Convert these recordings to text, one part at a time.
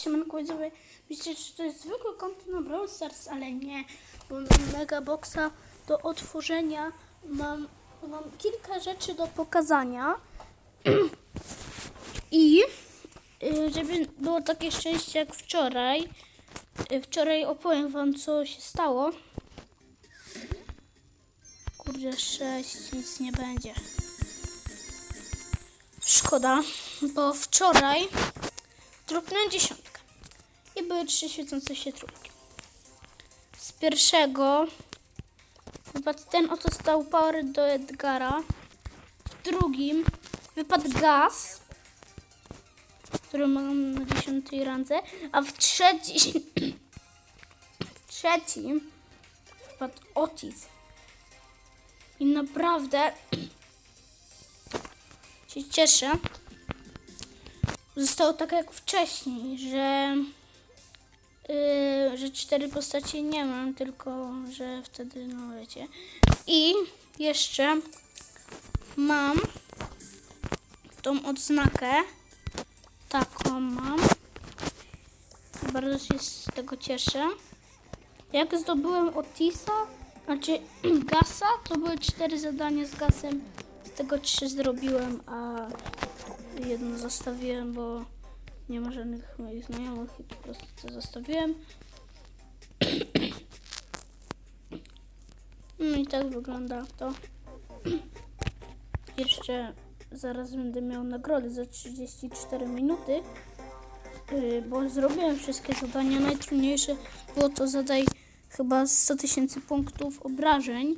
siemanko widzowie. Myślicie, że to jest zwykły konto na Brawl Stars, ale nie. Bo mega boxa do otworzenia. Mam, mam kilka rzeczy do pokazania. I y, żeby było takie szczęście jak wczoraj. y, Wczoraj opowiem wam co się stało. Kurde, sześć, nic nie będzie. Szkoda, bo wczoraj dropnąłem dziesiątkę. Były trzy świecące się trójki. Z pierwszego wypadł ten oto stał power do Edgara. W drugim wypadł gaz, który mam na dziesiątej randze. A w trzecim, w trzecim wypadł Otis. I naprawdę się cieszę. Zostało tak jak wcześniej, że, yy, że cztery postacie nie mam, tylko że wtedy, no wiecie. I jeszcze mam tą odznakę. Taką mam. Bardzo się z tego cieszę. Jak zdobyłem Otisa, znaczy Gasa, to były cztery zadania z Gasem. Z tego trzy zrobiłem, a jedno zostawiłem, bo nie ma żadnych moich znajomych i po prostu to zostawiłem. No i tak wygląda to. Jeszcze zaraz będę miał nagrodę za 34 minuty, yy, bo zrobiłem wszystkie zadania. Najtrudniejsze było to zadaj chyba 100 tysięcy punktów obrażeń.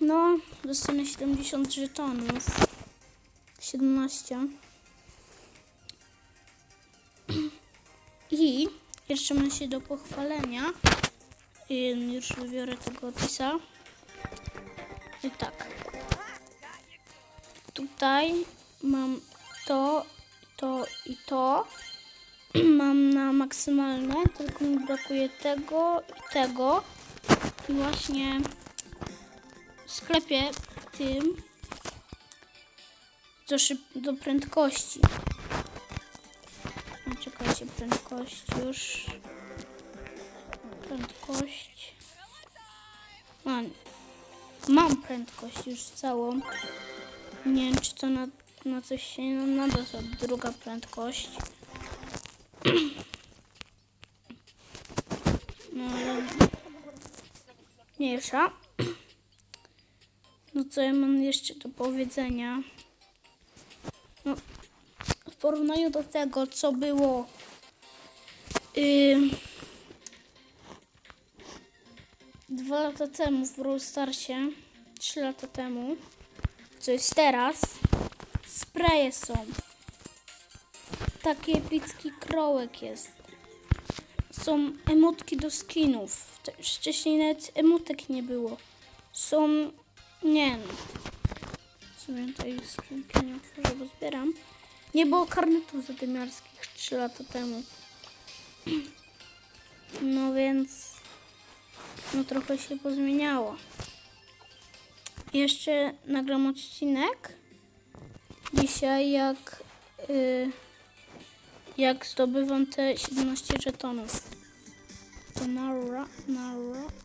No, dostanę 70 żetonów. 17. I jeszcze mam się do pochwalenia. Ym, Już wybiorę tego opisa. I tak. Tutaj mam to, to i to. Mam na maksymalne, tylko mi brakuje tego i tego. I właśnie w sklepie tym do, szyb- do prędkości. No, prędkość już. Prędkość. Mam, mam prędkość już całą. Nie wiem, czy to na, na coś się nada za druga prędkość. No ale mniejsza. No co ja mam jeszcze do powiedzenia? No, porównaniu do tego, co było yy, dwa lata temu w Brawl Starsie, trzy lata temu, co jest teraz, spreje są. Taki epicki krołek jest. Są emotki do skinów. Wcześniej nawet emotek nie było. Są, nie no. Sobie tutaj skrzynki nie otworzę, bo zbieram. Nie było karnetów zadymiarskich 3 lata temu. No więc, no trochę się pozmieniało. Jeszcze nagram odcinek dzisiaj, jak, y, jak zdobywam te 17 żetonów. To nara, nara.